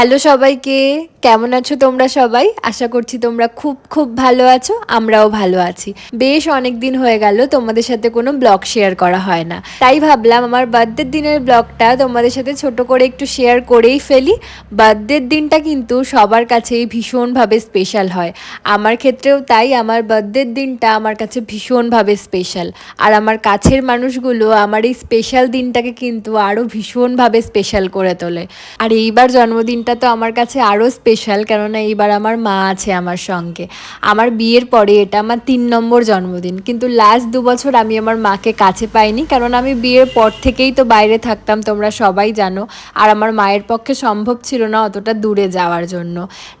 Hello সবাইকে, কেমন আছো তোমরা সবাই? আশা করছি তোমরা খুব খুব ভালো আছো, আমরাও ভালো আছি। বেশ অনেক দিন হয়ে গেল, তোমাদের সাথে কোনো ব্লগ শেয়ার করা হয় না। তাই ভাবলাম আমার বার্থডের দিনের ব্লগটা তোমাদের সাথে ছোট করে একটু শেয়ার করেই ফেলি। বার্থডের দিনটা কিন্তু সবার কাছেই ভীষণভাবে স্পেশাল হয়। আমার ক্ষেত্রেও তাই, আমার বার্থডের দিনটা আমার কাছে ভীষণভাবে স্পেশাল। আর আমার কাছের মানুষগুলো আমার এই স্পেশাল দিনটাকে কিন্তু আরও ভীষণভাবে স্পেশাল করে তোলে। আর এইবার জন্মদিনটা তো আমার কাছে আরও স্পেশাল কেননা এইবার আমার মা আছে আমার সঙ্গে। আমার বিয়ের পরে এটা আমার তিন নম্বর জন্মদিন, কিন্তু লাস্ট দু বছর আমি আমার মাকে কাছে পাইনি কারণ আমি বিয়ের পর থেকেই তো বাইরে থাকতাম, তোমরা সবাই জানো। আর আমার মায়ের পক্ষে সম্ভব ছিল না অতটা দূরে যাওয়ার জন্য।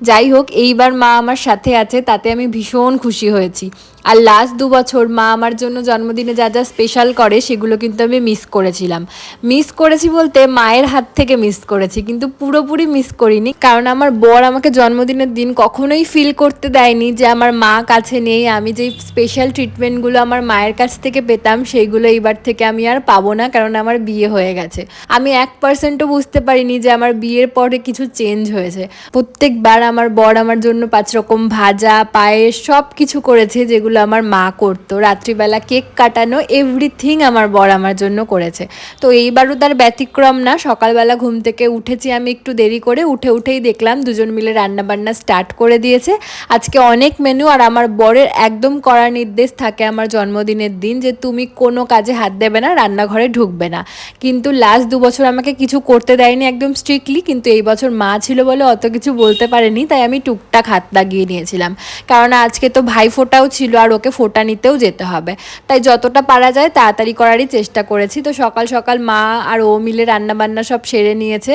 যাই হোক, এইবার মা আমার সাথে আছে, তাতে আমি ভীষণ খুশি হয়েছি। আর লাস্ট দু বছর মা আমার জন্য জন্মদিনে যা যা স্পেশাল করে সেগুলো কিন্তু আমি মিস করেছিলাম। মিস করেছি বলতে মায়ের হাত থেকে মিস করেছি, কিন্তু পুরোপুরি মিস করিনি। কারণ আমার বর আমাকে জন্মদিনের দিন কখনোই ফিল করতে দেয়নি যে আমার মা কাছে নেই, আমি যেই স্পেশাল ট্রিটমেন্টগুলো আমার মায়ের কাছ থেকে পেতাম সেইগুলো এইবার থেকে আমি আর পাবো না, কারণ আমার বিয়ে হয়ে গেছে। আমি এক পার্সেন্টও বুঝতে পারিনি যে আমার বিয়ের পরে কিছু চেঞ্জ হয়েছে। প্রত্যেকবার আমার বর আমার জন্য পাঁচ রকম ভাজা, পায়েস সব কিছু করেছে যেগুলো আমার মা করতো। রাত্রিবেলা কেক কাটানো এভরিথিং আমার বর আমার জন্য করেছে। তো এইবারও তার ব্যতিক্রম না, সকালবেলা ঘুম থেকে উঠেছি আমি একটু দেরি করে, উঠে উঠেই দেখলাম দুজন মিলে রান্নাবান্না স্টার্ট করে দিয়েছে। আজকে অনেক মেনু আর আমার বরের একদম কড়া নির্দেশ থাকে আমার জন্মদিনের দিন যে তুমি কোনো কাজে হাত দেবে না, রান্নাঘরে ঢুকবে না। কিন্তু লাস্ট দু বছর আমাকে কিছু করতে দেয়নি একদম স্ট্রিক্টলি কিন্তু এই বছর মা ছিল বলে অত কিছু বলতে পারেনি, তাই আমি টুকটাক হাত লাগিয়ে নিয়েছিলাম। কারণ আজকে তো ভাই ফোটাও ছিল আর ওকে ফোটা নিতেও যেতে হবে। তাই যতটা পারা যায় তাড়াতাড়ি করারই চেষ্টা করেছি। তো সকাল সকাল মা আর ও মিলে রান্নাবান্না সব সেরে নিয়েছে।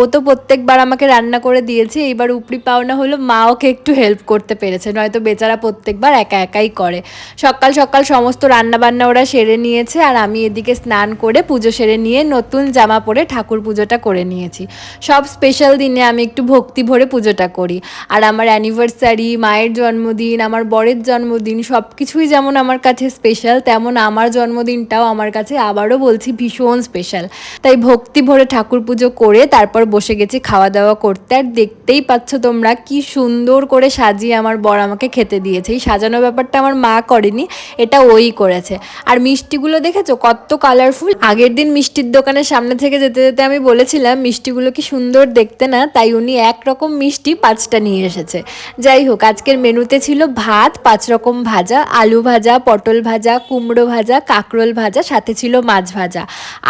ও তো প্রত্যেকবার আমাকে রান্না করে দিয়েছে এইবার উপরি পাওনা হলো মা ওকে একটু হেল্প করতে পেরেছে, নয়তো বেচারা প্রত্যেকবার একা একাই করে। সকাল সকাল সমস্ত রান্না বান্না ওরা সেরে নিয়েছে আর আমি এদিকে স্নান করে পুজো সেরে নিয়ে নতুন জামা পরে ঠাকুর পুজোটা করে নিয়েছি। সব স্পেশাল দিনে আমি একটু ভক্তি ভরে পুজোটা করি। আর আমার অ্যানিভার্সারি মায়ের জন্মদিন, আমার বরের জন্মদিন সব কিছুই যেমন আমার কাছে স্পেশাল তেমন আমার জন্মদিনটাও আমার কাছে আবারও বলছি ভীষণ স্পেশাল তাই ভক্তি ভরে ঠাকুর পুজো করে তারপর বসে গেছি খাওয়া দাওয়া করতে। আর দেখতেই পাচ্ছ তোমরা কি সুন্দর করে সাজিয়ে আমার বর আমাকে খেতে দিয়েছে। এই সাজানো ব্যাপারটা আমার মা করেনি, এটা ওই করেছে। আর মিষ্টিগুলো দেখেছ? কত কালারফুল আগের দিন মিষ্টির দোকানের সামনে থেকে যেতে যেতে আমি বলেছিলাম, মিষ্টিগুলো কি সুন্দর দেখতে না? তাই উনি একরকম মিষ্টি পাঁচটা নিয়ে এসেছে। যাই হোক, আজকের মেনুতে ছিল ভাত, পাঁচ রকম ভাজা, আলু ভাজা, পটল ভাজা, কুমড়ো ভাজা, কাঁকরোল ভাজা, সাথে ছিল মাছ ভাজা।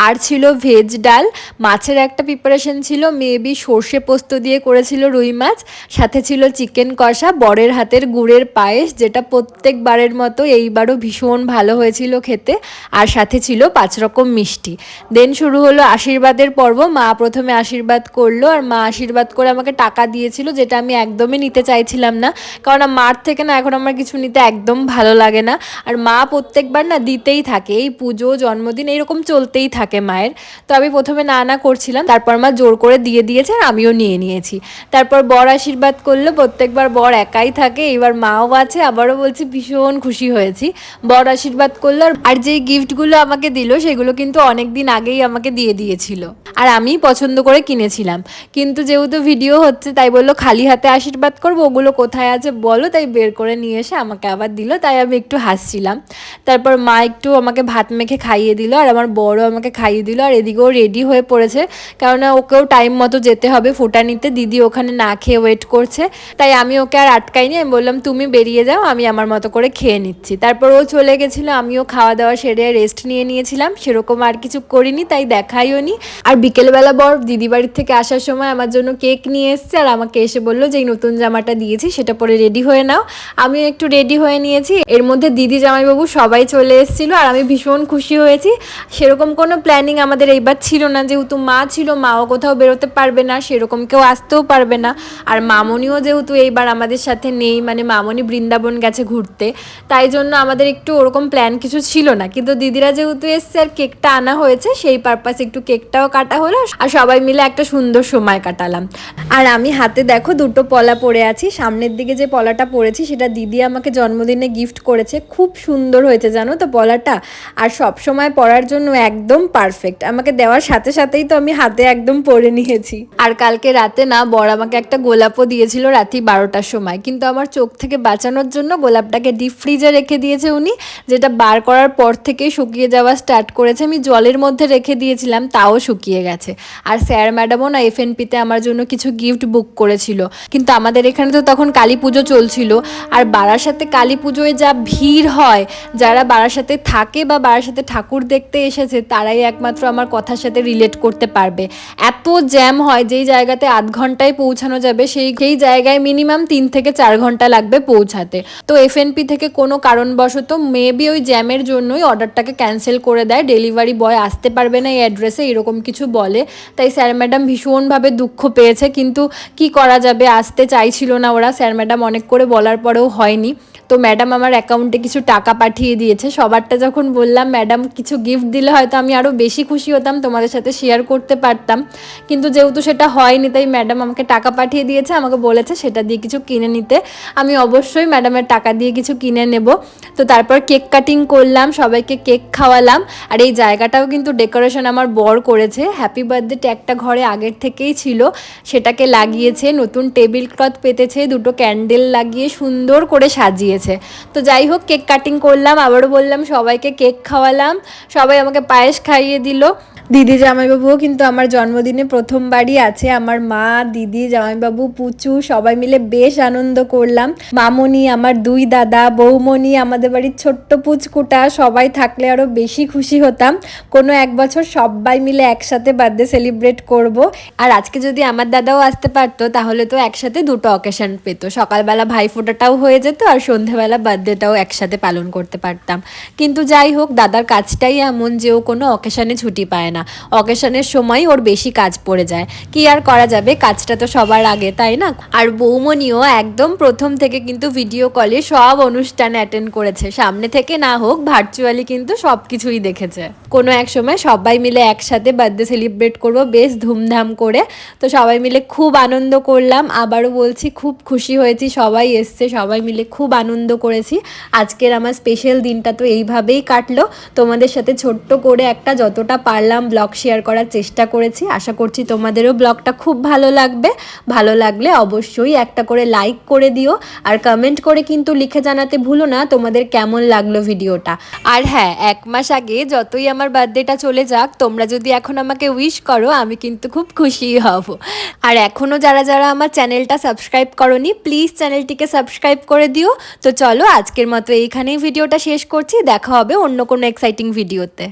আর ছিল ভেজ ডাল, মাছের একটা প্রিপারেশন ছিল মেবি সর্ষে পোস্ত দিয়ে করেছিল রুই মাছ, সাথে ছিল চিকেন কষা, বরের হাতের গুড়ের পায়েস, যেটা প্রত্যেকবারের মতো এইবারও ভীষণ ভালো হয়েছিল খেতে, আর সাথে ছিল পাঁচ রকম মিষ্টি। দেন শুরু হলো আশীর্বাদের পর্ব, মা প্রথমে আশীর্বাদ করল, আর মা আশীর্বাদ করে আমাকে টাকা দিয়েছিল, যেটা আমি একদমই নিতে চাইছিলাম না, কারণ মার থেকে না এখন আমার কিছু নিতে একদম ভালো লাগে না, আর মা প্রত্যেকবার না দিতেই থাকে, এই পুজো, জন্মদিন, এইরকম চলতেই থাকে মায়ের। তো আমি প্রথমে না না করছিলাম, তারপর মা জোর করে দিয়ে দিয়েছে আর আমিও নিয়ে নিয়েছি। তারপর বর আশীর্বাদ করল, প্রত্যেকবার বর একাই থাকে এবার মাও আছে, আবারও বলছি, ভীষণ খুশি হয়েছি। বর আশীর্বাদ করল আর- যেই গিফটগুলো আমাকে দিল, সেগুলো কিন্তু অনেক দিন আগেই আমাকে দিয়ে দিয়েছিল। আর আমি পছন্দ করে কিনেছিলাম। কিন্তু যেহেতু ভিডিও হচ্ছে, তাই বলল, খালি হাতে আশীর্বাদ করব, ওগুলো কোথায় আছে বলো? তাই বের করে নিয়ে এসে আমাকে আবার দিল, তাই আমি একটু হাসছিলাম। তারপর মা একটু আমাকে ভাত মেখে খাইয়ে দিল, আর আমার বড় আমাকে খাইয়ে দিল, আর এদিকেও রেডি হয়ে পড়েছে। কেননা ওকেও টাইম মতো যেতে হবে ফোটা নিতে দিদি ওখানে না খেয়ে ওয়েট করছে। তাই আমি ওকে আর আটকাইনি। আমি বললাম, তুমি বেরিয়ে যাও, আমি আমার মতো করে খেয়ে নিচ্ছি। তারপর ও চলে গেছিল, আমিও খাওয়া দাওয়া সেরে রেস্ট নিয়ে নিয়েছিলাম। সেরকম আর কিছু করিনি, তাই দেখাইও নি। আর বিকেলবেলা বর দিদি বাড়ির থেকে আসার সময় আমার জন্য কেক নিয়ে এসছে আর আমাকে এসে বলল যে নতুন জামাটা দিয়েছি, সেটা পরে রেডি হয়ে নাও। আমিও একটু রেডি হয়ে নিয়েছি। এর মধ্যে দিদি জামাইবাবু সবাই চলে এসেছিল আর আমি ভীষণ খুশি হয়েছি। সেরকম কোনো প্ল্যানিং আমাদের এইবার ছিল না। যেহেতু মা ছিল, মাও কোথাও বেরোতে পারবে না, সেরকম কেউ আসতেও পারবে না। আর মামনিও যেহেতু এইবার আমাদের সাথে নেই মানে মামনি বৃন্দাবন গেছে ঘুরতে, তাই জন্য আমাদের একটু ওরকম প্ল্যান কিছু ছিল না। কিন্তু দিদিরা যেহেতু এসছে আর কেকটা আনা হয়েছে, সেই পারপাসে একটু কেকটাও কাটা হলো আর সবাই মিলে একটা সুন্দর সময় কাটালাম। আর আমি হাতে দেখো দুটো পলা পরে আছি, সামনের দিকে যে পলাটা পরেছি সেটা দিদি আমাকে জন্মদিনে গিফট করেছে। খুব সুন্দর হয়েছে, জানো তো পলাটা? আর সব সময় পরার জন্য একদম পারফেক্ট আমাকে দেওয়ার সাথে সাথেই তো আমি হাতে একদম পরে নিয়েছি। আর কালকে রাতে না, বর আমাকে একটা গোলাপও দিয়েছিল রাত্রি বারোটার সময়। কিন্তু আমার চোখ থেকে বাঁচানোর জন্য গোলাপটাকে ডিপ ফ্রিজে রেখে দিয়েছে উনি, যেটা বার করার পর থেকেই শুকিয়ে যাওয়া স্টার্ট করেছে। আমি জলের মধ্যে রেখে দিয়েছিলাম, তাও শুকিয়ে গেছে। আর স্যার ম্যাডামও না এফ এফএনপিতে আমার জন্য কিছু গিফট বুক করেছিল। কিন্তু আমাদের এখানে তো তখন কালী পুজো চলছিল। আর বারাসাতে কালী পুজোয় যা ভিড় হয়, যারা বারাসাতে থাকে বা বারাসাতে ঠাকুর দেখতে এসেছে, তারাই একমাত্র আমার কথার সাথে রিলেট করতে পারবে। এত জ্যাম হয়, যেই জায়গাতে আধ ঘন্টায় পৌঁছানো যাবে, সেই সেই জায়গায় মিনিমাম তিন থেকে চার ঘণ্টা লাগবে পৌঁছাতে। তো এফএনপি থেকে কোনো কারণবশত মেবি ওই জ্যামের জন্যই অর্ডারটাকে ক্যান্সেল করে দেয়। ডেলিভারি বয় আসতে পারবে না এই অ্যাড্রেসে এরকম কিছু বলে। তাই স্যার ম্যাডাম ভীষণভাবে দুঃখ পেয়েছে, কিন্তু কি করা যাবে? আসতে চাইছিল না ওরা। স্যার ম্যাডাম অনেক করে বলার পরেও হয়নি। তো ম্যাডাম আমার অ্যাকাউন্টে কিছু টাকা পাঠিয়ে দিয়েছে। সবারটা যখন বললাম, ম্যাডাম, কিছু গিফট দিলে হয়তো আমি আরও বেশি খুশি হতাম, তোমাদের সাথে শেয়ার করতে পারতাম। কিন্তু যেহেতু সেটা হয়নি, তাই ম্যাডাম আমাকে টাকা পাঠিয়ে দিয়েছে, আমাকে বলেছে সেটা দিয়ে কিছু কিনে নিতে। আমি অবশ্যই ম্যাডামের টাকা দিয়ে কিছু কিনে নেব। তো তারপর কেক কাটিং করলাম, সবাইকে কেক খাওয়ালাম। আর এই জায়গাটাও কিন্তু ডেকোরেশন আমার বর করেছে। হ্যাপি বার্থডে ট্যাগটা ঘরে আগের থেকেই ছিল। সেটাকে লাগিয়েছে, নতুন টেবিল ক্লথ পেতেছে, দুটো ক্যান্ডেল লাগিয়ে সুন্দর করে সাজিয়েছে তো যাই হোক, কেক কাটিং করলাম, আবারও বললাম, সবাইকে কেক খাওয়ালাম, সবাই আমাকে পায়েস খাইয়ে দিল। দিদি জামাইবাবুও কিন্তু আমার জন্মদিনে প্রথমবারই আছে। আমার মা, দিদি, জামাইবাবু, পুচু সবাই মিলে বেশ আনন্দ করলাম। মামনি, আমার দুই দাদা, বৌমনি, আমাদের বাড়ির ছোট্ট পুচকুটা সবাই থাকলে আরও বেশি খুশি হতাম। কোনো এক বছর সবাই মিলে একসাথে বার্থডে সেলিব্রেট করব। আর আজকে যদি আমার দাদাও আসতে পারতো, তাহলে তো একসাথে দুটো অকেশন পেত। সকালবেলা ভাইফোঁটাটাও হয়ে যেত আর সন্ধ্যাবেলা বার্থডেটাও একসাথে পালন করতে পারতাম। কিন্তু যাই হোক, দাদার কাজটাই এমন যে ও কোনো অকেশনে ছুটি পায় না। অকেশনের সময় ওর বেশি কাজ পড়ে যায়। কি আর করা যাবে? কাজটা তো সবার আগে, তাই না? আর বৌমনিও একদম প্রথম থেকে কিন্তু ভিডিও কলে সব অনুষ্ঠান অ্যাটেন্ড করেছে। সামনে থেকে না হোক ভার্চুয়ালি কিন্তু সব কিছুই দেখেছে। কোনো এক সময় সবাই মিলে একসাথে বার্থডে সেলিব্রেট করব, বেশ ধুমধাম করে। তো সবাই মিলে খুব আনন্দ করলাম। আবারও বলছি, খুব খুশি হয়েছি। সবাই এসছে, সবাই মিলে খুব আনন্দ করেছি। আজকের আমার স্পেশাল দিনটা তো এইভাবেই কাটলো। তোমাদের সাথে ছোট্ট করে একটা যতটা পারলাম ব্লগ শেয়ার করার চেষ্টা করেছি। আশা করছি তোমাদেরও ব্লগটা খুব ভালো লাগবে। ভালো লাগলে অবশ্যই একটা করে লাইক করে দিও। আর কমেন্ট করে কিন্তু লিখে জানাতে ভুলো না তোমাদের কেমন লাগল ভিডিওটা। আর হ্যাঁ এক মাস আগে যতই আমার বার্থডেটা চলে যাক, তোমরা যদি এখন আমাকে উইশ করো, আমি কিন্তু খুব খুশি হব। আর এখনও যারা যারা আমার চ্যানেলটা সাবস্ক্রাইব করনি প্লিজ চ্যানেলটিকে সাবস্ক্রাইব করে দিও। তো চলো আজকের মতো এইখানেই ভিডিওটা শেষ করছি। দেখা হবে অন্য কোনো এক্সাইটিং ভিডিওতে